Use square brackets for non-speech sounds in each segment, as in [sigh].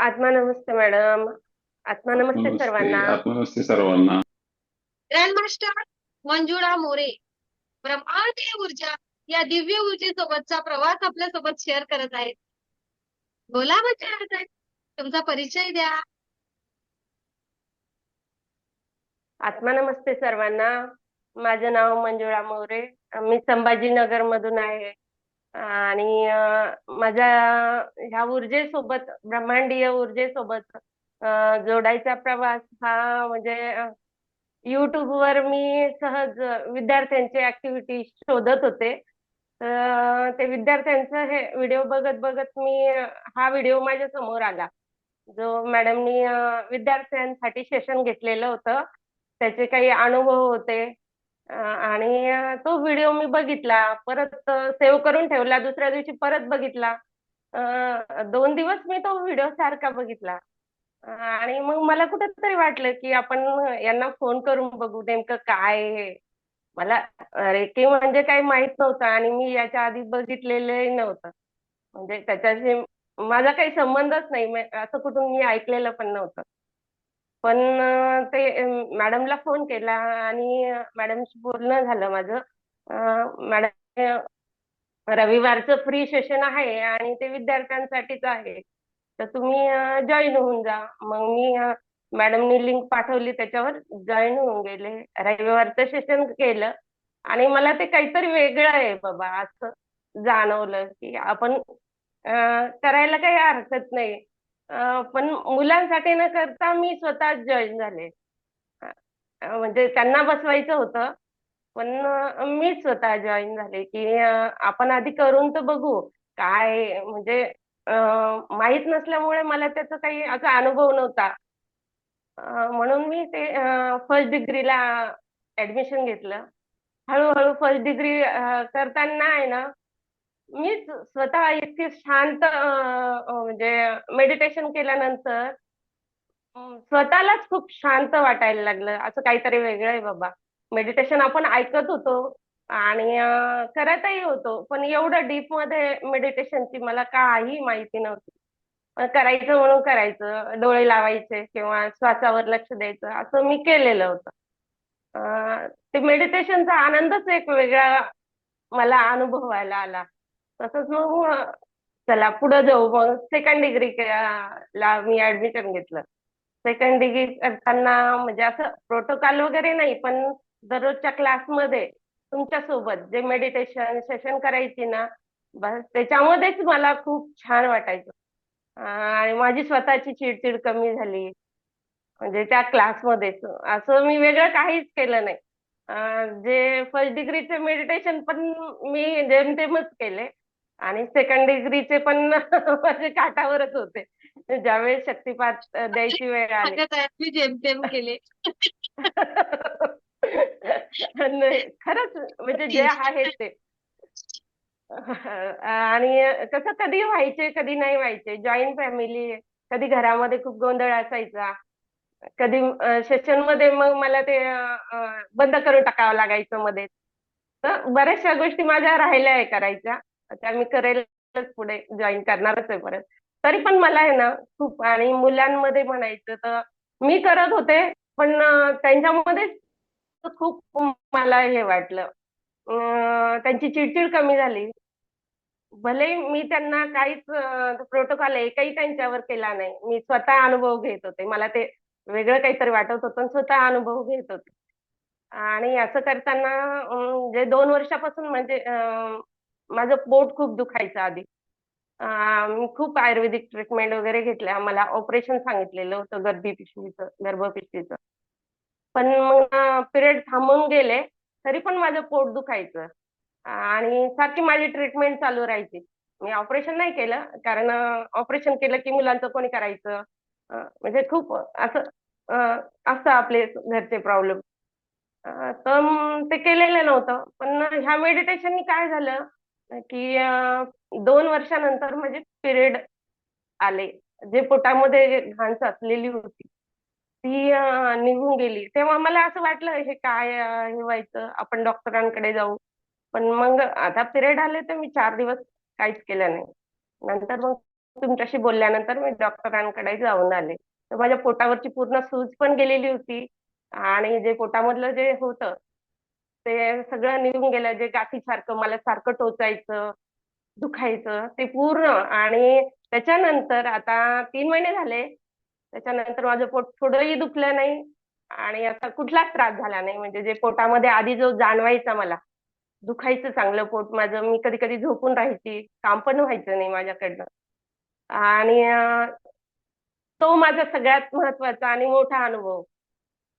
आत्मा नमस्ते मॅडम. आत्मा नमस्ते सर्वांना. आत्मनमस्ते सर्वांना. ग्रँड मास्टर मंजुळा मोरे ब्रह्मांडीय ऊर्जा या दिव्य ऊर्जेसोबतचा प्रवास आपल्यासोबत शेअर करत आहेत. बोला बच्चा तुमचा परिचय द्या. आत्मा नमस्ते सर्वांना. माझं नाव मंजुळा मोरे. मी संभाजीनगर मधून आहे. आणि माझ्या ह्या ऊर्जेसोबत ब्रह्मांडीय ऊर्जेसोबत जोडायचा प्रवास हा म्हणजे युट्यूब वर मी सहज विद्यार्थ्यांची ऍक्टिव्हिटी शोधत होते. तर ते विद्यार्थ्यांचं हे व्हिडिओ बघत बघत मी हा व्हिडिओ माझ्यासमोर आला. जो मॅडमनी विद्यार्थ्यांसाठी सेशन घेतलेलं होतं. त्याचे काही अनुभव होते. आणि तो व्हिडिओ मी बघितला. परत सेव्ह करून ठेवला. दुसऱ्या दिवशी परत बघितला. दोन दिवस मी तो व्हिडिओ सारखा बघितला. आणि मग मला कुठंतरी वाटलं की आपण यांना फोन करून बघू. नेमकं काय हे. मला रेकी म्हणजे काही माहीत नव्हतं आणि मी याच्या आधी बघितलेलंही नव्हतं. म्हणजे त्याच्याशी माझा काही संबंधच नाही. असं कुठून मी ऐकलेलं पण नव्हतं. पण ते मॅडमला फोन केला आणि मॅडमशी बोलणं झालं माझं. मॅडम रविवारचं फ्री सेशन आहे आणि ते विद्यार्थ्यांसाठीच आहे. तर तुम्ही जॉईन होऊन जा. मग मी मॅडमनी लिंक पाठवली त्याच्यावर जॉईन होऊन गेले. रविवारचं सेशन केलं. आणि मला ते काहीतरी वेगळं आहे बाबा असं जाणवलं की आपण करायला काही हरकत नाही. पण मुलांसाठी न करता मी स्वतः जॉईन झाले. म्हणजे त्यांना बसवायचं होतं पण मी स्वतः जॉईन झाले की आपण आधी करून तर बघू काय म्हणजे माहीत नसल्यामुळे मला त्याचा काही असा अनुभव नव्हता. म्हणून मी ते फर्स्ट डिग्रीला ऍडमिशन घेतलं. हळूहळू फर्स्ट डिग्री करताना आहे ना मीच स्वतः इतकी शांत म्हणजे मेडिटेशन केल्यानंतर स्वतःलाच खूप शांत वाटायला लागलं. असं काहीतरी वेगळं आहे बाबा. मेडिटेशन आपण ऐकत होतो आणि करतही होतो. पण एवढं डीपमध्ये मेडिटेशनची मला काही माहिती नव्हती. करायचं म्हणून करायचं. डोळे लावायचे किंवा श्वासावर लक्ष द्यायचं. असं मी केलेलं होतं. ते मेडिटेशनचा आनंदच एक वेगळा मला अनुभवायला आला. तसंच मग हो. चला पुढे जाऊ. मग सेकंड डिग्री ला मी ऍडमिशन घेतलं. सेकंड डिग्री करताना म्हणजे असं प्रोटोकॉल वगैरे नाही पण दररोजच्या क्लासमध्ये तुमच्यासोबत जे मेडिटेशन सेशन करायची ना बस त्याच्यामध्येच मला खूप छान वाटायचं. आणि माझी स्वतःची चिडचिड कमी झाली. म्हणजे त्या क्लासमध्येच असं मी वेगळं काहीच केलं नाही. जे फर्स्ट डिग्रीचे मेडिटेशन पण मी जेमतेमच केले. आणि सेकंड डिग्रीचे पण [laughs] माझे काठावरच होते. ज्यावेळेस शक्तिपात द्यायची वेळ आली. जेमतेम केले. खरंच म्हणजे जे आहे ते. आणि कसं कधी व्हायचे कधी नाही व्हायचे. जॉईंट फॅमिली कधी घरामध्ये खूप गोंधळ असायचा. कधी सेशनमध्ये मग मला ते बंद करून टाकावं लागायचं मध्ये तर बऱ्याचशा गोष्टी माझ्या राहिल्या आहे करायच्या. त्या मी करेलच पुढे जॉईन करणारच आहे परत. तरी पण मला आहे ना खूप आणि मुलांमध्ये म्हणायचं तर मी करत होते पण त्यांच्यामध्ये त्यांच्यामध्येच खूप मला हे वाटलं. त्यांची चिडचिड कमी झाली. भले मी त्यांना काहीच प्रोटोकॉल एकही त्यांच्यावर केला नाही. मी स्वतः अनुभव घेत होते. मला ते वेगळं काहीतरी वाटत होतं स्वतः अनुभव घेत होते. आणि असं करताना जे दोन वर्षापासून म्हणजे माझं पोट खूप दुखायचं आधी. खूप आयुर्वेदिक ट्रीटमेंट वगैरे घेतल्या. मला ऑपरेशन सांगितलेलं होतं गर्भी पिशवीचं गर्भपिशवीचं पण मग पिरियड थांबून गेले तरी पण माझं पोट दुखायचं. आणि सारखी माझी ट्रीटमेंट चालू राहायची. मी ऑपरेशन नाही केलं कारण ऑपरेशन केलं की मुलांचं कोणी करायचं? म्हणजे खूप असं असतं आपले घरचे प्रॉब्लेम तर ते केलेलं नव्हतं. पण ह्या मेडिटेशननी काय झालं? की दोन वर्षानंतर माझे पिरियड आले. जे पोटामध्ये घाण साचलेली होती ती निघून गेली. तेव्हा मला असं वाटलं हे काय हे व्हायचं? आपण डॉक्टरांकडे जाऊ. पण मग आता पिरियड आले तर मी चार दिवस काहीच केलं नाही. नंतर मग तुमच्याशी बोलल्यानंतर मी डॉक्टरांकडे जाऊन आले. तर माझ्या पोटावरची पूर्ण सूज पण गेलेली होती. आणि जे पोटामधलं जे होतं ते सगळं निघून गेलं जे गाठीसारखं मला सारखं टोचायचं दुखायचं ते पूर्ण. आणि त्याच्यानंतर आता तीन महिने झाले. त्याच्यानंतर माझं पोट थोडंही दुखलं नाही. आणि आता कुठलाच त्रास झाला नाही. म्हणजे जे पोटामध्ये आधी जो जाणवायचा मला दुखायचं चांगलं पोट माझं मी कधी कधी झोपून राहायची काम पण व्हायचं नाही माझ्याकडनं. आणि तो माझा सगळ्यात महत्त्वाचा आणि मोठा अनुभव.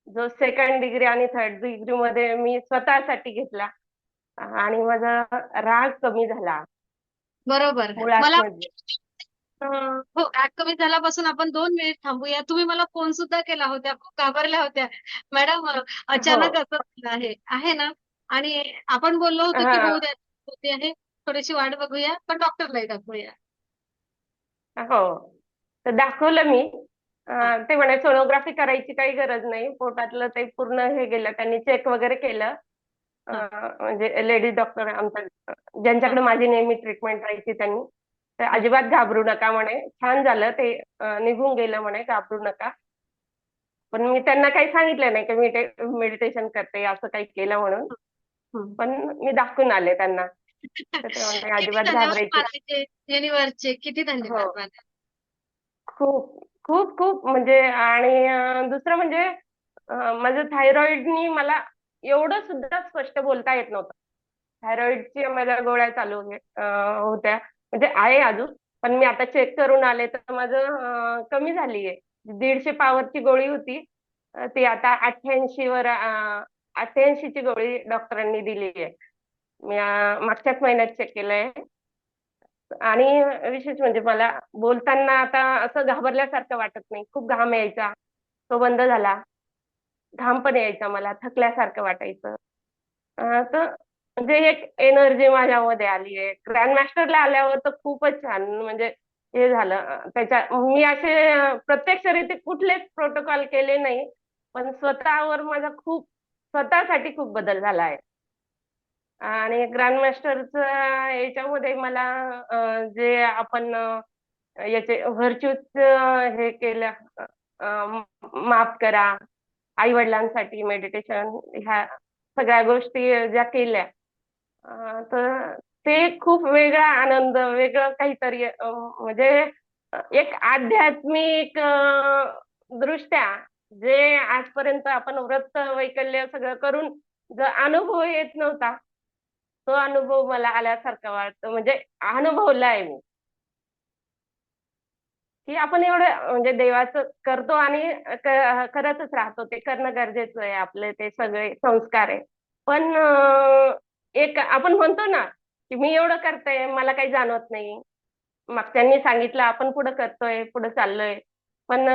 जो सेकंड डिग्री आणि थर्ड डिग्री मध्ये मी स्वतःसाठी घेतला. आणि माझा राग कमी झाला. बरोबर. मला म्हणजे. हो ऍक कमी झाल्यापासून आपण दोन मिनिट थांबूया. तुम्ही मला फोन सुद्धा केला होत्या खूप घाबरल्या होत्या. मॅडम अचानक हो. असं झालं आहे. आहे ना? आणि आपण बोललो होतो की होऊ द्या होते आहे थोडीशी वाट बघूया पण डॉक्टरलाही दाखवूया. हो. तर दाखवलं मी. हा ते म्हणे सोनोग्राफी करायची काही गरज नाही. पोटातलं ते पूर्ण हे गेलं त्यांनी चेक वगैरे केलं. हा. म्हणजे लेडीज डॉक्टर आमच्या हा. ज्यांच्याकडे माझी नेहमी ट्रीटमेंट राहायची त्यांनी. तर हा अजिबात घाबरू नका म्हणे. छान झालं ते अं, निघून गेलं म्हणे घाबरू नका. पण मी त्यांना काही सांगितलं नाही की मी ते मेडिटेशन करते असं काही केलं म्हणून. पण मी दाखवून आले त्यांना. तर ते म्हणते किती अजिबात धन्यवाद घाबरायची किती धन्यवाद हो. खूप खूप खूप म्हणजे आणि दुसरं म्हणजे माझं थायरॉईडनी मला एवढं सुद्धा स्पष्ट बोलता येत नव्हतं. थायरॉईडची माझ्या गोळ्या चालू होत्या म्हणजे आहे अजून पण मी आता चेक करून आले तर माझं कमी झाली आहे दीडशे पावरची गोळी होती. ती आता अठ्ठ्याऐंशी वर अठ्ठ्याऐंशी ची गोळी डॉक्टरांनी दिली आहे मी मागच्याच महिन्यात चेक केलंय. आणि विशेष म्हणजे मला बोलताना आता असं घाबरल्यासारखं वाटत नाही. खूप घाम यायचा. तो बंद झाला. घाम पण यायचा मला. थकल्यासारखं वाटायचं. तर म्हणजे एक एनर्जी माझ्यामध्ये आली आहे. ग्रँड मास्टरला आल्यावर तर खूपच छान म्हणजे हे झालं. त्याच्या मी असे प्रत्यक्षरीते कुठलेच प्रोटोकॉल केले नाही. पण स्वतःवर माझा खूप स्वतःसाठी खूप बदल झाला आहे. आणि ग्रँड मास्टरचं याच्यामध्ये मला जे आपण याचे व्हर्च्यूज हे केलं माफ करा आई वडिलांसाठी मेडिटेशन ह्या सगळ्या गोष्टी ज्या केल्या तर ते खूप वेगळा आनंद वेगळं काहीतरी म्हणजे एक आध्यात्मिक दृष्ट्या जे आजपर्यंत आपण व्रत वैकल्य सगळं करून जो अनुभव येत नव्हता तो अनुभव मला आल्यासारखा वाटतो. म्हणजे अनुभवलाय मी. की आपण एवढं म्हणजे देवाचं करतो आणि करतच राहतो. ते करणं गरजेचं आहे आपले ते सगळे संस्कार आहे. पण एक आपण म्हणतो ना की मी एवढं करते मला काही जाणवत नाही. मागच्यांनी सांगितलं आपण पुढं करतोय पुढं चाललोय. पण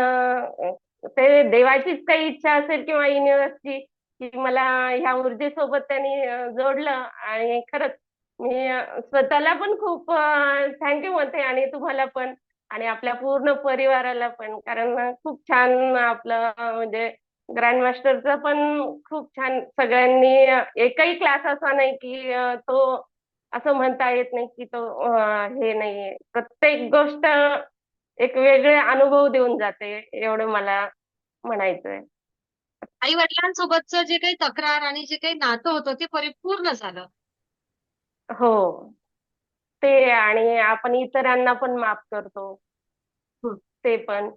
ते देवाचीच काही इच्छा असेल किंवा युनिव्हर्सची की मला ह्या ऊर्जेसोबत त्यांनी जोडलं आणि खरंच मी स्वतःला पण खूप थँक्यू म्हणते आणि तुम्हाला पण आणि आपल्या पूर्ण परिवाराला पण. कारण खूप छान आपलं म्हणजे ग्रँड मास्टरचा पण खूप छान सगळ्यांनी एकही क्लास असा नाही की तो असं म्हणता येत नाही की तो हे नाहीये. प्रत्येक गोष्ट एक वेगळे अनुभव देऊन जाते एवढं मला म्हणायचंय. आई वडिलांसोबतचं जे काही तक्रार आणि जे काही नातं होतं ते परिपूर्ण झालं. हो. ते आणि आपण इतरांना पण माफ करतो. ते पण.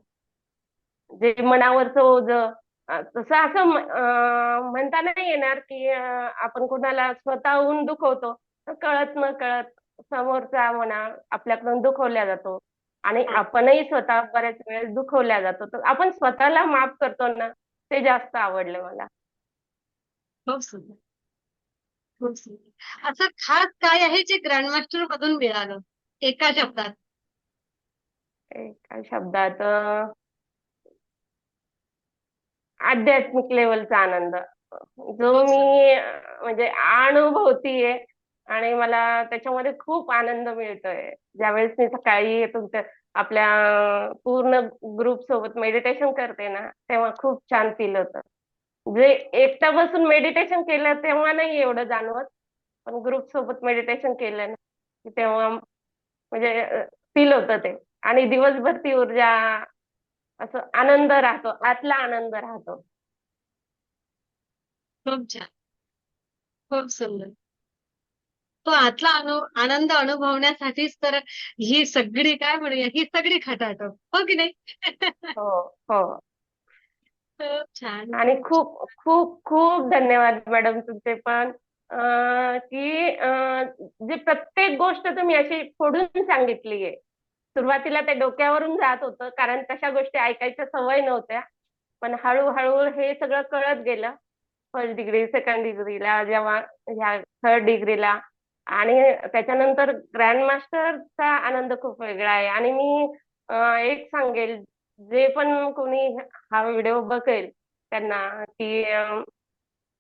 जे मनावरचं ओझं अं, तसं असं म- अं, म्हणता नाही येणार की अं, आपण कुणाला स्वतःहून दुखवतो. तर कळत न कळत समोरचा म्हणा आपल्याकडून दुखवल्या जातो. आणि हा. आपणही स्वतः बऱ्याच वेळेस दुखवल्या जातो. तर आपण स्वतःला माफ करतो ना. ते जास्त आवडलं मला. खूप सुंदर. खूप सुंदर. असं खास काय आहे जे ग्रँडमास्टर मधून मिळालं? एका शब्दात. एका शब्दात आध्यात्मिक लेवलचा आनंद. जो मी म्हणजे अनुभवतीये आणि मला त्याच्यामध्ये खूप आनंद मिळतोय. ज्यावेळेस मी सकाळी तुमच्या आपल्या पूर्ण ग्रुप सोबत मेडिटेशन करते ना तेव्हा खूप छान फील होतं. जे एकटा बसून मेडिटेशन केलं तेव्हा नाही एवढं जाणवत पण ग्रुप सोबत मेडिटेशन केलं ना तेव्हा म्हणजे फील होतं ते. आणि दिवसभर ती ऊर्जा असं आनंद राहतो आतला आनंद राहतो. खूप छान. खूप सुंदर. तो आतला अनु आनंद अनुभवण्यासाठीच तर ही सगळी काय म्हणूया ही सगळी खटाटोप हो की नाही? हो हो. [laughs] खूप छान. आणि खूप खूप खूप धन्यवाद मॅडम तुमचे पण. की जे प्रत्येक गोष्ट तुम्ही अशी फोडून सांगितली आहे. सुरुवातीला ते डोक्यावरून जात होतं कारण तशा गोष्टी ऐकायच्या सवय नव्हत्या. पण हळूहळू हे सगळं कळत गेलं. फर्स्ट डिग्री सेकंड डिग्रीला जेव्हा ह्या थर्ड डिग्रीला आणि त्याच्यानंतर ग्रँड मास्टरचा आनंद खूप वेगळा आहे. आणि मी एक सांगेल जे पण कोणी हा व्हिडिओ बघेल त्यांना की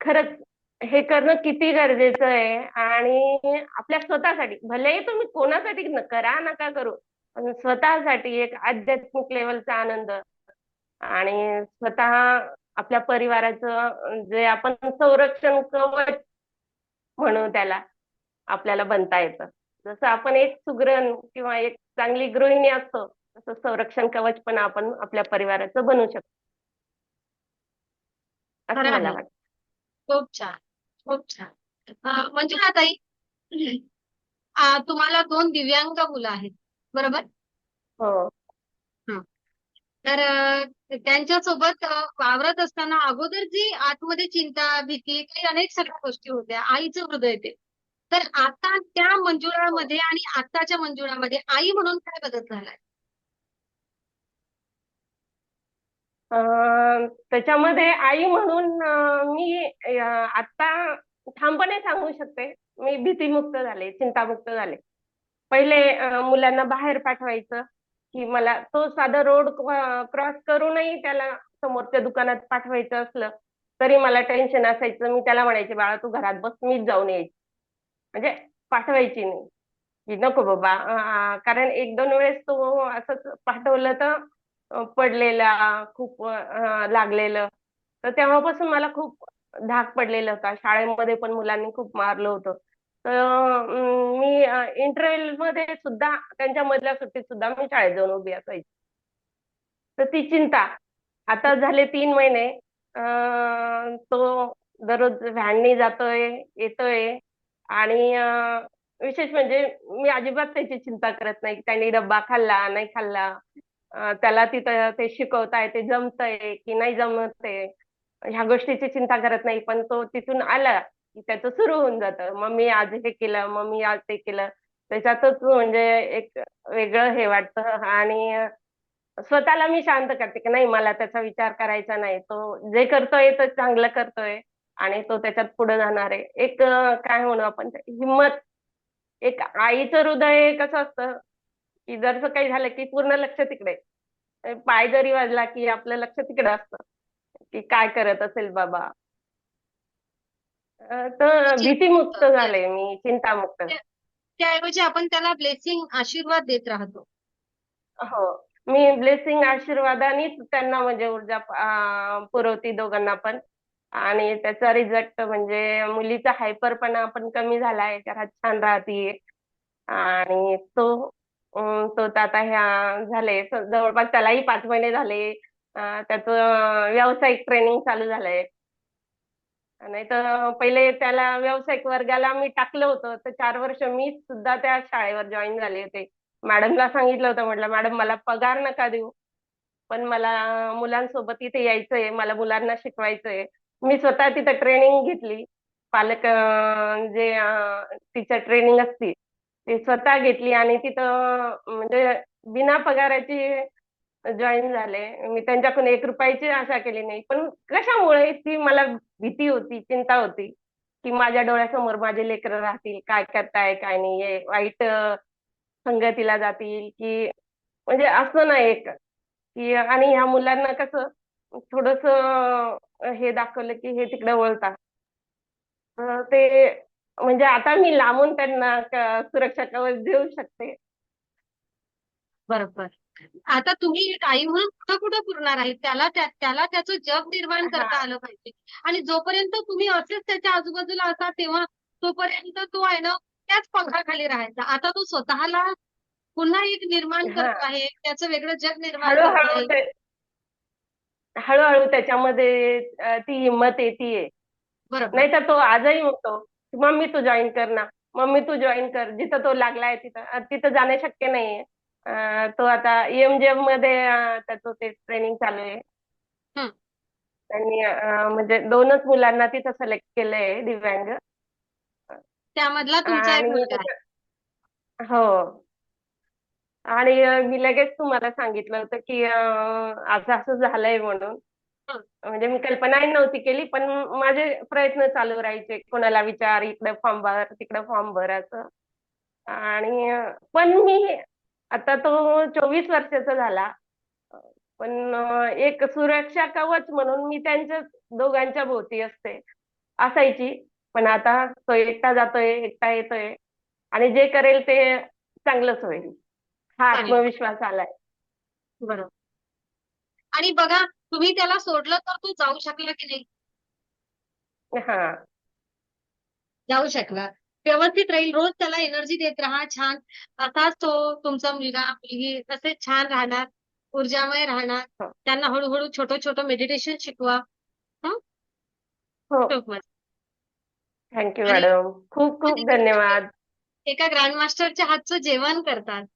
खरंच हे करणं किती गरजेचं आहे. आणि आपल्या स्वतःसाठी भलेही तुम्ही कोणासाठी न करा नका करू पण स्वतःसाठी एक आध्यात्मिक लेवलचा आनंद आणि स्वतः आपल्या परिवाराचं जे आपण संरक्षण कवच म्हणू त्याला आपल्याला बनता येतं. जसं आपण एक सुगरण किंवा एक चांगली गृहिणी असतो तसं संरक्षण कवच पण आपण आपल्या परिवाराचं बनवू शकतो. असं मला. वाटतं. खूप छान. खूप छान. अं, मंजुळाताई अं, तुम्हाला दोन दिव्यांग मुलं आहेत बरोबर? हो. तर त्यांच्यासोबत वावरत असताना अगोदर जी आतमध्ये चिंता भीती काही अनेक सगळ्या गोष्टी होत्या आईचं हृदय ते. तर आता त्या मंजुळामध्ये आणि आताच्या मंजुळामध्ये आई म्हणून काय बदल झालाय? त्याच्यामध्ये आई म्हणून मी आता ठामपणे सांगू शकते. मी भीतीमुक्त झाले चिंतामुक्त झाले. पहिले मुलांना बाहेर पाठवायचं की मला तो साधा रोड क्रॉस करूनही त्याला समोरच्या दुकानात पाठवायचं असलं तरी मला टेन्शन असायचं. मी त्याला म्हणायचे बाळा तू घरात बस मीच जाऊन यायची. म्हणजे पाठवायची नाही. की नको बाबा कारण एक दोन वेळेस तो असंच पाठवलं तर पडलेला खूप लागलेलं. तर तेव्हापासून मला खूप धाक पडलेला होता. शाळेमध्ये पण मुलांनी खूप मारलं होतं. तर मी इंटरव्हलमध्ये सुद्धा त्यांच्या मधल्या सुट्टीत सुद्धा मी शाळेत जाऊन उभी असायची. तर ती चिंता. आता झाले तीन महिने. तो दररोज व्हॅननी जातोय येतोय. आणि विशेष म्हणजे मी अजिबात त्याची चिंता करत नाही त्यांनी डब्बा खाल्ला नाही खाल्ला. त्याला तिथं ते शिकवताय ते जमतंय की नाही जमत आहे ह्या गोष्टीची चिंता करत नाही. पण तो तिथून आला की त्याचं सुरू होऊन जातं. मग मी आज हे केलं मग मी आज ते केलं. त्याच्यातच म्हणजे एक वेगळं हे वाटतं. आणि स्वतःला मी शांत करते की नाही मला त्याचा विचार करायचा नाही. तो जे करतोय तर चांगलं करतोय. आणि तो त्याच्यात पुढे जाणार आहे. एक काय म्हणू आपण हिम्मत. एक आईचं हृदय कसं असतं? की जर काही झालं की पूर्ण लक्ष तिकडे. पाय जरी वाजला की आपलं लक्ष तिकडे असतं. की काय करत असेल बाबा? तर भीतीमुक्त झाले मी चिंतामुक्त. त्याऐवजी आपण त्याला ब्लेसिंग आशीर्वाद देत राहतो. हो. मी ब्लेसिंग आशीर्वादानेच त्यांना म्हणजे ऊर्जा पुरवते दोघांना पण. आणि त्याचा रिझल्ट म्हणजे मुलीचा हायपरपणा पण कमी झालाय घरात छान राहतीये. आणि तो तो तर आता ह्या झाले जवळपास त्यालाही पाच महिने झाले. त्याचं व्यावसायिक ट्रेनिंग चालू झालंय. नाही तर पहिले त्याला व्यावसायिक वर्गाला मी टाकलं होतं तर चार वर्ष मी सुद्धा त्या शाळेवर जॉईन झाले होते. मॅडमला सांगितलं होतं म्हटलं मॅडम मला पगार नका देऊ पण मला मुलांसोबत इथे यायचंय मला मुलांना शिकवायचंय. मी स्वतः तिथं ट्रेनिंग घेतली. पालक जे टीचर ट्रेनिंग असती ती स्वतः घेतली आणि तिथं म्हणजे बिना पगाराची जॉईन झाले. मी त्यांच्याकडून एक रुपयाची आशा केली नाही. पण कशामुळे ती मला भीती होती चिंता होती की माझ्या डोळ्यासमोर माझे लेकरं राहतील काय करताय काय नाही हे वाईट संगतीला जातील की म्हणजे असं नाही एक की आणि ह्या मुलांना कसं थोडस हे दाखवलं की हे तिकडे वळतात तर ते म्हणजे आता मी लांबून त्यांना सुरक्षा कवच देऊ शकते. बरोबर. आता तुम्ही एक आई म्हणून कुठं कुठं पुरणार आहे त्याला त्या- त्याला त्याचं जग निर्माण करता. आलं पाहिजे. आणि जोपर्यंत तुम्ही असेच त्याच्या आजूबाजूला असा तेव्हा तोपर्यंत तो आहे ना त्याच पंखाखाली राहायचा. आता तो स्वतःला पुन्हा एक निर्माण. करत आहे. त्याचं वेगळं जग निर्माण हळूहळू त्याच्यामध्ये ती हिंमत येतीये. बरोबर. नाहीतर तो आजही म्हणतो मम्मी तू जॉईन कर ना. मम्मी तू जॉईन कर. जिथं तो लागलाय तिथं. तिथं जाणं शक्य नाहीये. तो आता एमजीएममध्ये अं, त्याचं ते ट्रेनिंग चालू आहे. त्यांनी म्हणजे दोनच मुलांना तिथं सिलेक्ट केलंय दिव्यांग. त्यामधला तुमचा एक मुलगा हो. आणि मी लगेच तुम्हाला सांगितलं होतं की असं असं झालंय म्हणून. म्हणजे मी कल्पनाही नव्हती केली पण माझे प्रयत्न चालू राहायचे. कोणाला विचार इकडे फॉर्म भर तिकडे फॉर्म भर असं. आणि पण मी आता तो चोवीस वर्षाचा झाला. पण एक सुरक्षा कवच म्हणून मी त्यांच्या दोघांच्या भोवती असते असायची. पण आता तो एकटा जातोय एकटा येतोय. आणि जे करेल ते चांगलंच होईल. हा. आत्मविश्वास आलाय. बरोबर. आणि बघा तुम्ही त्याला सोडलं तर तो जाऊ शकला की नाही? हा. जाऊ शकला. व्यवस्थित राहील. रोज त्याला एनर्जी देत राहा छान. असाच तो तुमचा मुलगा मुलगी तसेच छान राहणार ऊर्जामय राहणार. हो. त्यांना हळूहळू छोटं छोटं मेडिटेशन शिकवा. हो? खूप मस्त. थँक्यू आणि- मॅडम खूप खूप धन्यवाद. एका ग्रँडमास्टरच्या हातचं जेवण करतात.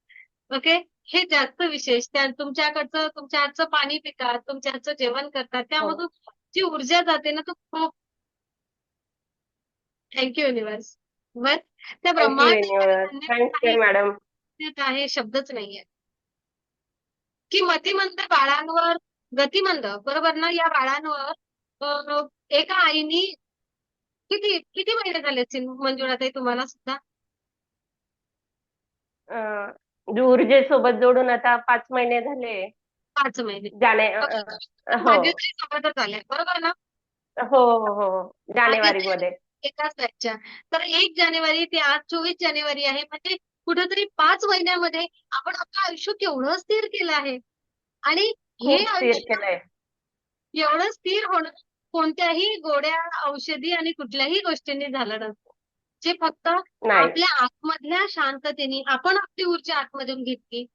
ओके? हे जास्त विशेष. त्या तुमच्याकडचं तुमच्या हातचं पाणी पितात तुमच्या हातचं जेवण करतात त्यामधून जी ऊर्जा जाते ना तो खूप थँक्यू युनिव्हर्स बस त्या ब्रह्मांड मॅडम आहे शब्दच नाहीये. की मतिमंद बाळांवर गतिमंद बरोबर ना? या बाळांवर एका आईनी किती किती महिने झाले असतील मंजुळाताई तुम्हाला सुद्धा? ऊर्जेसोबत जोडून आता पाच महिने झाले. पाच महिने. जाने हो. तरी सोबतच आले बरोबर ना? हो हो हो. जानेवारी मध्ये एकाच बॅचच्या तर एक जानेवारी ते आज चोवीस जानेवारी आहे. म्हणजे कुठेतरी पाच महिन्यामध्ये आपण आपलं आयुष्य केवढं स्थिर केलं आहे? आणि हे आयुष्य केलंय एवढं स्थिर होणं कोणत्याही गोड्या औषधी आणि कुठल्याही गोष्टींनी झालं नसतं. जे फक्त नाही. आपल्या आतमधल्या शांततेने आपण आपली ऊर्जा आतमधून घेतली.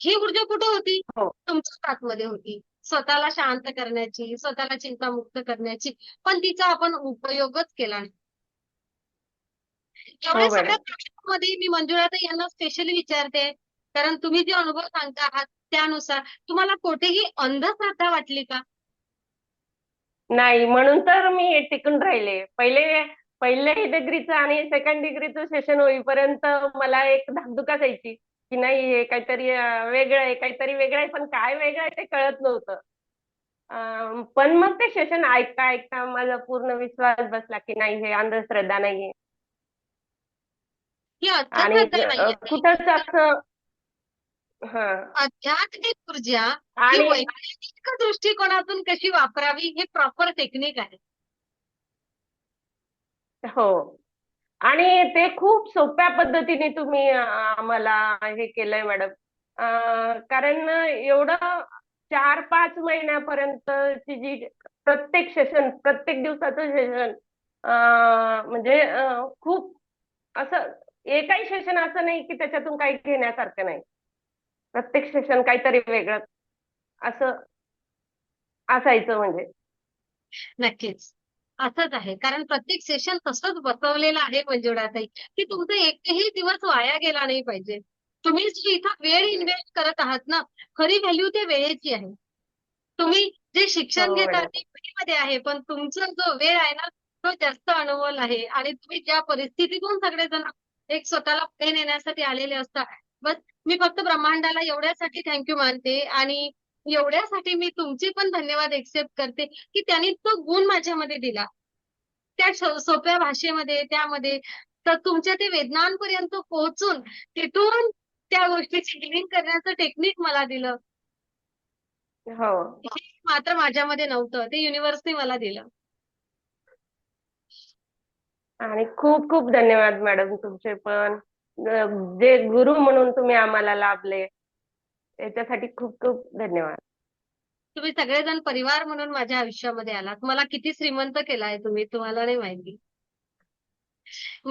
ही ऊर्जा कुठे होती? हो. तुमच्याच आतमध्ये होती. स्वतःला शांत करण्याची स्वतःला चिंतामुक्त करण्याची. पण तिचा आपण उपयोगच केला नाही. एवढ्या हो, सगळ्या मॅडम. प्रश्नांमध्ये मी मंजुळाताई यांना स्पेशली विचारते. कारण तुम्ही जे अनुभव सांगता आहात त्यानुसार तुम्हाला कुठेही अंधश्रद्धा वाटली का? नाही म्हणून तर मी हे टिकून राहिले. पहिले पहिल्या डिग्रीचं आणि सेकंड डिग्रीचं सेशन होईपर्यंत मला एक धाकधुक असायची की नाही हे काहीतरी वेगळं आहे काहीतरी वेगळं आहे पण काय वेगळं आहे ते कळत नव्हतं. पण मग ते सेशन ऐकता ऐकता माझा पूर्ण विश्वास बसला की नाही हे अंधश्रद्धा नाहीये. ही आणि कुठंच असं हा. आध्यात्मिक ऊर्जा आणि वैज्ञानिक दृष्टिकोनातून कशी वापरावी हे प्रॉपर टेक्निक आहे. हो. आणि ते खूप सोप्या पद्धतीने तुम्ही आम्हाला हे केलंय मॅडम. कारण एवढं चार पाच महिन्यापर्यंतची जी प्रत्येक सेशन प्रत्येक दिवसाचं सेशन म्हणजे खूप असं एकही सेशन असं नाही की त्याच्यातून काही घेण्यासारखं नाही. प्रत्येक सेशन काहीतरी वेगळं असं असायचं म्हणजे. नक्कीच. असंच आहे. कारण प्रत्येक सेशन तसंच बसवलेलं आहे मंजुळाताई की तुमचा एकही दिवस वाया गेला नाही पाहिजे. तुम्ही जी इथं वेळ इन्व्हेस्ट करत आहात ना खरी व्हॅल्यू त्या वेळेची आहे. तुम्ही जे शिक्षण घेता. ते फ्रीमध्ये आहे पण तुमचा जो वेळ आहे ना तो जास्त अनमोल आहे. आणि तुम्ही ज्या परिस्थितीतून सगळेजण एक स्वतःला पुढे नेण्यासाठी आलेले असतात बस मी फक्त ब्रह्मांडाला एवढ्यासाठी थँक्यू मानते. आणि एवढ्यासाठी मी तुमचे पण धन्यवाद एक्सेप्ट करते की त्यांनी तो गुण माझ्यामध्ये दिला. त्या सोप्या भाषेमध्ये त्यामध्ये. तर तुमच्या ते वेदनांपर्यंत पोहोचून तिथून त्या गोष्टीची हिलिंग करण्याचं टेक्निक मला दिलं. हो. मात्र माझ्यामध्ये नव्हतं. ते युनिव्हर्सने मला दिलं. आणि खूप खूप धन्यवाद मॅडम तुमचे पण. जे गुरु म्हणून तुम्ही आम्हाला लाभले. याच्यासाठी खूप खूप धन्यवाद. तुम्ही सगळेजण परिवार म्हणून माझ्या आयुष्यामध्ये आलात. मला किती श्रीमंत केलाय तुम्ही तुम्हाला नाही माहिती.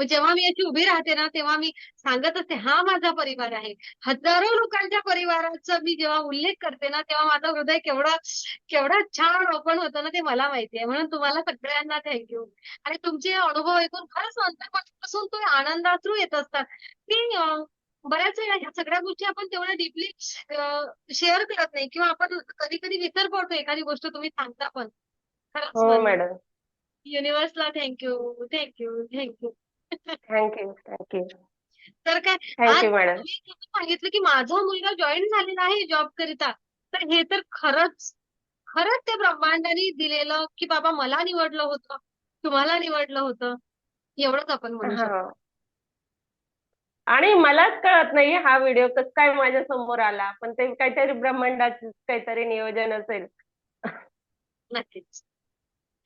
जेव्हा मी अशी उभी राहते ना तेव्हा मी सांगत असते हा माझा परिवार आहे. हजारो लोकांच्या परिवाराचा मी जेव्हा उल्लेख करते ना तेव्हा माझं हृदय केवढा केवढा छान ओपन होतं ना ते मला माहिती आहे. म्हणून तुम्हाला सगळ्यांना थँक्यू आणि तुमचे अनुभव ऐकून खरंच अंतर्मनापासून तो आनंदाश्रू येत असतात. की बऱ्याच वेळा ह्या सगळ्या गोष्टी आपण तेवढ्या डीपली शेअर करत नाही किंवा आपण कधी कधी विसर पडतो एखादी गोष्ट तुम्ही सांगता पण. हो madam युनिव्हर्सला thank you thank you thank you thank you thank you तर काय थँक्यू मॅडम सांगितलं की माझा मुलगा जॉईन झालेला आहे जॉब करिता तर हे तर खरंच खरंच ते ब्रह्मांडाने दिलेलं की बाबा मला निवडलं होतं तुम्हाला निवडलं होतं एवढंच आपण म्हणू शकतो. हा आणि मलाच कळत नाही हा व्हिडिओ कसं काय माझ्यासमोर आला. पण ते काहीतरी ब्रह्मांडाचं काहीतरी नियोजन असेल. नक्कीच.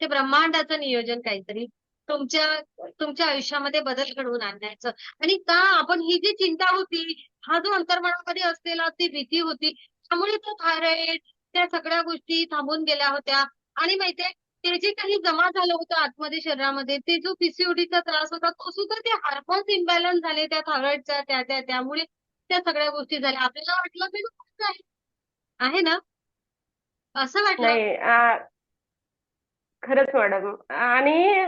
ते ब्रह्मांडाचं नियोजन काहीतरी तुमच्या तुमच्या आयुष्यामध्ये बदल घडवून आणण्याचं. आणि का आपण ही जी चिंता होती हा जो अंतर्मनामध्ये असलेला ती भीती होती त्यामुळे तो थायरॉइड त्या सगळ्या गोष्टी थांबून गेल्या होत्या. आणि माहितीये ते जे काही जमा झालं होतं आतमध्ये शरीरामध्ये ते जो पीसीओडीचा त्रास होता तो सुद्धा ते हार्मोन्स इम्बॅलन्स झाले त्या थायरॉइडच्या त्या त्या त्यामुळे त्या सगळ्या गोष्टी झाल्या. आपल्याला वाटलं की आहे. आहे ना? असं वाटलं? खरंच मॅडम. आणि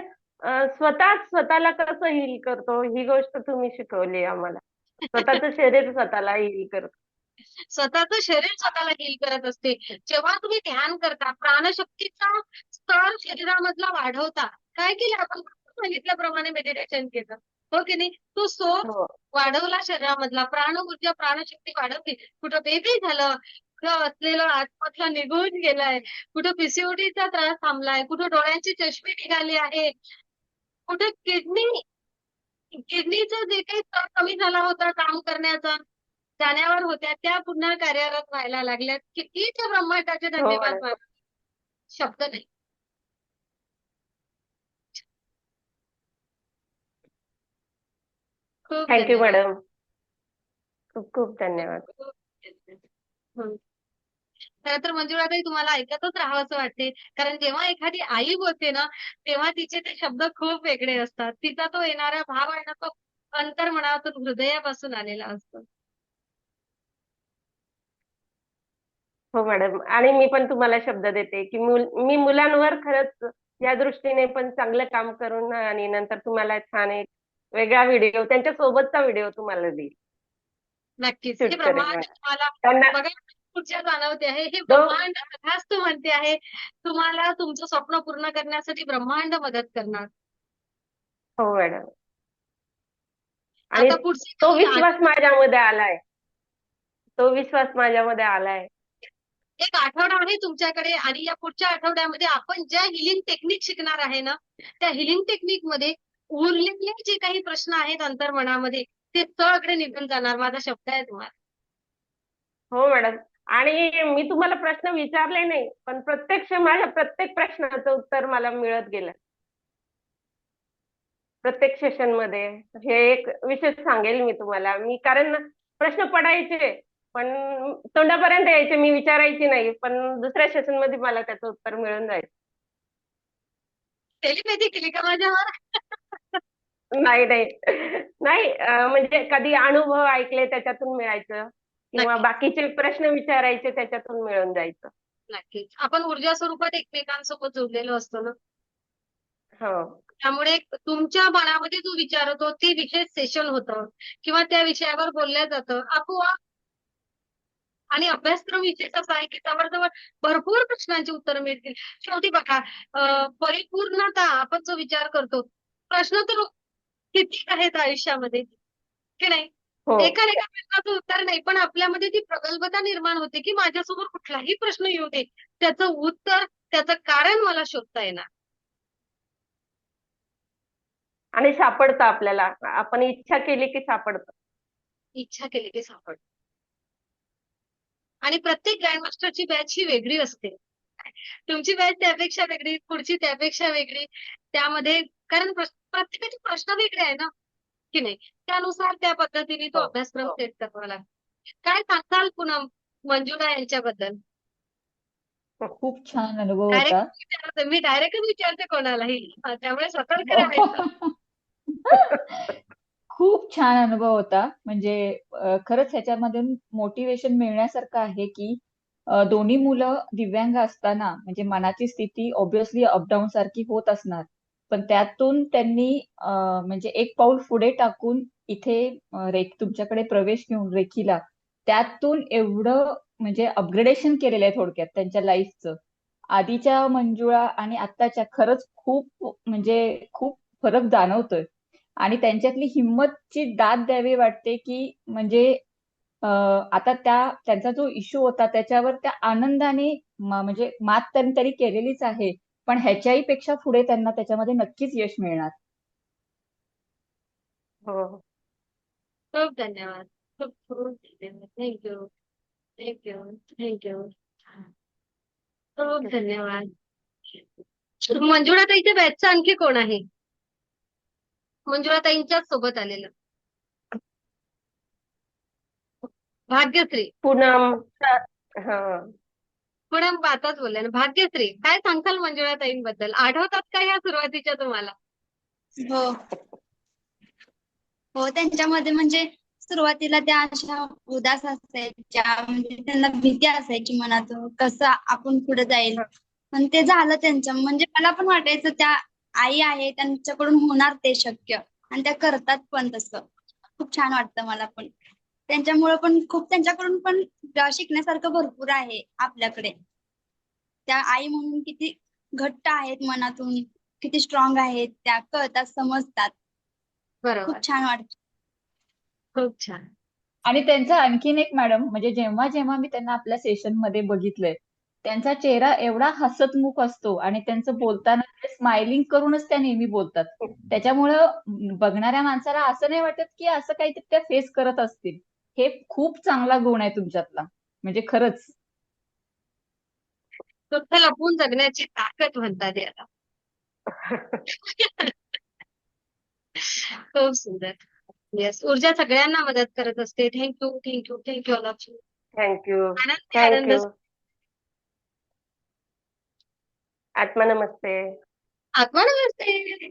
स्वतः स्वतःला कसं हील करतो? ही गोष्ट तुम्ही शिकवली आम्हाला. स्वतःचं [laughs] शरीर स्वतःला हील करतो. स्वतःचं शरीर स्वतःला हील करत असते. जेव्हा तुम्ही ध्यान करता प्राणशक्तीचा स्तर शरीरामधला वाढवता. काय केलं आपण? सांगितल्याप्रमाणे मेडिटेशन केलं. हो की नाही? तो सोप हो. वाढवला शरीरामधला. प्राण ऊर्जा प्राणशक्ती वाढवली. कुठं बेबी झालं असलेलं आतमधलं निघून गेलाय कुठं पीसीओडीचा त्रास थांबलाय कुठं डोळ्यांचे चष्मे निघाले आहे कुठं किडनी किडनीचा जे काही स्तर कमी झाला होता काम करण्याचा जाण्यावर होत्या त्या पुन्हा कार्यरत व्हायला लागल्यात. किती त्या ब्रह्मांडाचे धन्यवाद. शब्द नाही. खूप थँक्यू. मॅडम खूप खूप धन्यवाद. हं. खरं तर मंजुळाताई तुम्हाला ऐकतच राहावंसं वाटते. कारण जेव्हा एखादी आई बोलते ना तेव्हा तिचे ते शब्द खूप वेगळे असतात. तिचा तो येणारा भाव आहे ना तो अंतर्मनातून हृदयापासून आलेला असतो. हो मॅडम. आणि मी पण तुम्हाला शब्द देते की मुल मी मुलांवर खरंच या दृष्टीने पण चांगलं काम करून आणि नंतर तुम्हाला छान एक वेगळा व्हिडिओ त्यांच्या सोबतचा व्हिडिओ तुम्हाला देईल. नक्कीच. हे ब्रह्मांड मॅडम. तुम्हाला बघा जाणवते आहे. हे दो- ब्रह्मांड तथास्तु म्हणते आहे. तुम्हाला तुमचं स्वप्न पूर्ण करण्यासाठी ब्रह्मांड मदत करणार. हो मॅडम. आणि आता पुढची तो काही विश्वास माझ्यामध्ये आलाय. तो विश्वास माझ्यामध्ये आलाय. एक आठवडा आहे तुमच्याकडे आणि या पुढच्या आठवड्यामध्ये आपण ज्या हिलिंग टेक्निक शिकणार आहे ना त्या हिलिंग टेक्निकमध्ये उरलेले जे काही प्रश्न आहेत अंतर्मनामध्ये ते सगळे निघून जाणार. माझा शब्द आहे तुम्हाला. हो मॅडम आणि मी तुम्हाला प्रश्न विचारले नाही पण प्रत्यक्ष माझ्या प्रत्येक प्रश्नाचं उत्तर मला मिळत गेलं. प्रत्येक सेशनमध्ये. हे एक विशेष सांगेल मी तुम्हाला. मी कारण प्रश्न पडायचे. पण तोंडापर्यंत यायचे मी विचारायची नाही पण दुसऱ्या सेशनमध्ये मला त्याचं उत्तर मिळून जायचं. टेलिपॅथी केली का माझ्यावर नाही नाही. नाही म्हणजे कधी अनुभव ऐकले त्याच्यातून मिळायचं किंवा. बाकीचे प्रश्न विचारायचे त्याच्यातून मिळून जायचं. नक्कीच. आपण ऊर्जा स्वरूपात एकमेकांसोबत जोडलेलो असतो ना? हो. त्यामुळे तुमच्या मनामध्ये जो विचार होतो ते विशेष सेशन होतं किंवा त्या विषयावर बोलल्या जातं. आपोआप आणि अभ्यासक्रम विशेष असा आहे की त्यावर जवळ भरपूर प्रश्नांची उत्तरं मिळतील. शेवटी बघा परिपूर्णता आपण जो विचार करतो प्रश्न तर किती आहेत आयुष्यामध्ये? की नाही? हो. एका एका प्रश्नाचं उत्तर नाही पण आपल्यामध्ये ती प्रगल्भता निर्माण होते की माझ्यासमोर कुठलाही प्रश्न येऊ दे त्याचं उत्तर त्याचं कारण मला शोधता येणार. आणि सापडतं आपल्याला. आपण इच्छा केली की सापडतं. इच्छा केली की सापड आणि प्रत्येक ग्रँडमास्टरची बॅच ही वेगळी असते. तुमची बॅच त्यापेक्षा वेगळी पुढची त्यापेक्षा वेगळी. त्यामध्ये कारण प्रत्येकाचे प्रश्न वेगळे आहे ना? की नाही? त्यानुसार त्या पद्धतीने तो हो, अभ्यासक्रम हो. सेट करावा. लागतो काय सांगताल पुनम मंजुळा यांच्याबद्दल? खूप छान अनुभव डायरेक्ट होता. विचारते मी डायरेक्टच विचारते कोणालाही. हा, त्यामुळे सतर्क राहायचं. [laughs] खूप छान अनुभव होता. म्हणजे खरंच ह्याच्यामधून मोटिवेशन मिळण्यासारखं आहे की दोन्ही मुलं दिव्यांग असताना म्हणजे मनाची स्थिती ऑब्विसली अपडाऊन सारखी होत असणार. पण त्यातून त्यांनी म्हणजे एक पाऊल पुढे टाकून इथे रेख तुमच्याकडे प्रवेश घेऊन रेखीला त्यातून एवढं म्हणजे अपग्रेडेशन केलेलं आहे थोडक्यात त्यांच्या लाईफचं आधीच्या मंजुळा आणि आत्ताच्या खरंच खूप म्हणजे खूप फरक जाणवतोय. आणि त्यांच्यातली हिंमतची दाद द्यावी वाटते की म्हणजे आता त्या त्यांचा जो इश्यू होता त्याच्यावर त्या आनंदाने म्हणजे मात त्यांनी तरी केलेलीच आहे. पण ह्याच्याही पेक्षा पुढे त्यांना त्याच्यामध्ये नक्कीच यश मिळणार. हो, हो. खूप धन्यवाद. खूप खूप धन्यवाद. थँक्यू थँक्यू थँक्यू खूप धन्यवाद. मंजुळा ताईच्या बॅचचा आणखी कोण आहे? मंजुळा ताईंच्याच सोबत आलेलं. भाग्यश्री. पूनम. हा. पुढे आताच बोलले ना. भाग्यश्री काय सांगताल मंजुळा ताईंबद्दल? आठवतात का ह्या सुरुवातीच्या तुम्हाला? हो. हो त्यांच्यामध्ये म्हणजे सुरुवातीला त्या अशा उदास असायच्या म्हणजे त्यांना भीती असायची मनात कसं आपण पुढे जाईल. पण ते झालं त्यांचं. म्हणजे मला पण वाटायचं त्या आई आहे त्यांच्याकडून होणार ते शक्य. आणि त्या करतात पण तसं. खूप छान वाटतं मला पण. त्यांच्यामुळे पण खूप त्यांच्याकडून पण शिकण्यासारखं भरपूर आहे आपल्याकडे. त्या आई म्हणून किती घट्ट आहेत मनातून किती स्ट्रॉंग आहेत त्या कळतात समजतात. बरोबर. खूप छान वाटतं. खूप छान. आणि त्यांचं आणखीन एक मॅडम म्हणजे जेव्हा जेव्हा मी त्यांना आपल्या सेशनमध्ये बघितलंय त्यांचा चेहरा एवढा हसतमुख असतो आणि त्यांचं बोलताना स्माइलिंग करूनच त्या नेहमी बोलतात. त्याच्यामुळं बघणाऱ्या माणसाला असं नाही वाटत की असं काहीतरी त्या फेस करत असतील. हे खूप चांगला गुण आहे तुमच्यातला. म्हणजे खरंच. फक्त लपून जगण्याची ताकद म्हणतात याला खूप सुंदर. येस ऊर्जा सगळ्यांना मदत करत असते. Thank you thank you thank you all of you thank you आनंद आनंद. थँक्यू आत्मा नमस्ते. आत्मा नमस्ते.